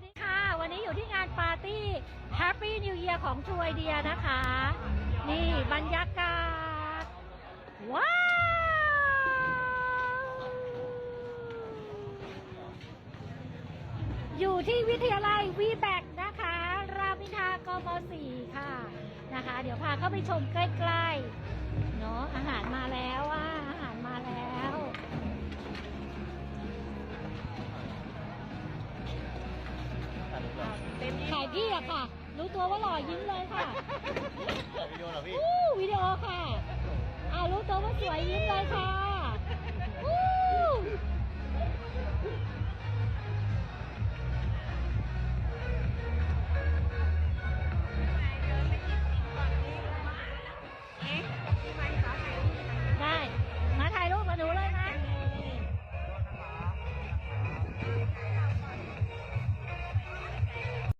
สดีค่ะ วันนี้อยู่ที่งานปาร์ตี้ Happy New Year ของ True Idea นะคะ นี่บรรยากาศ ว้าว อยู่ที่วิทยาลัยวีแบกนะคะ รามินทากม .4 ค่ะนะคะ เดี๋ยวพาเข้าไปชมใกล้ๆ เนาะอาหาร ถ่ายพี่อะค่ะ รู้ตัวว่าหล่อยิ้มเลยค่ะวิดีโอเหรอพี่อู้วิดีโอค่ะอ้าวรู้ตัวว่าสวยยิ้มเลยค่ะอู้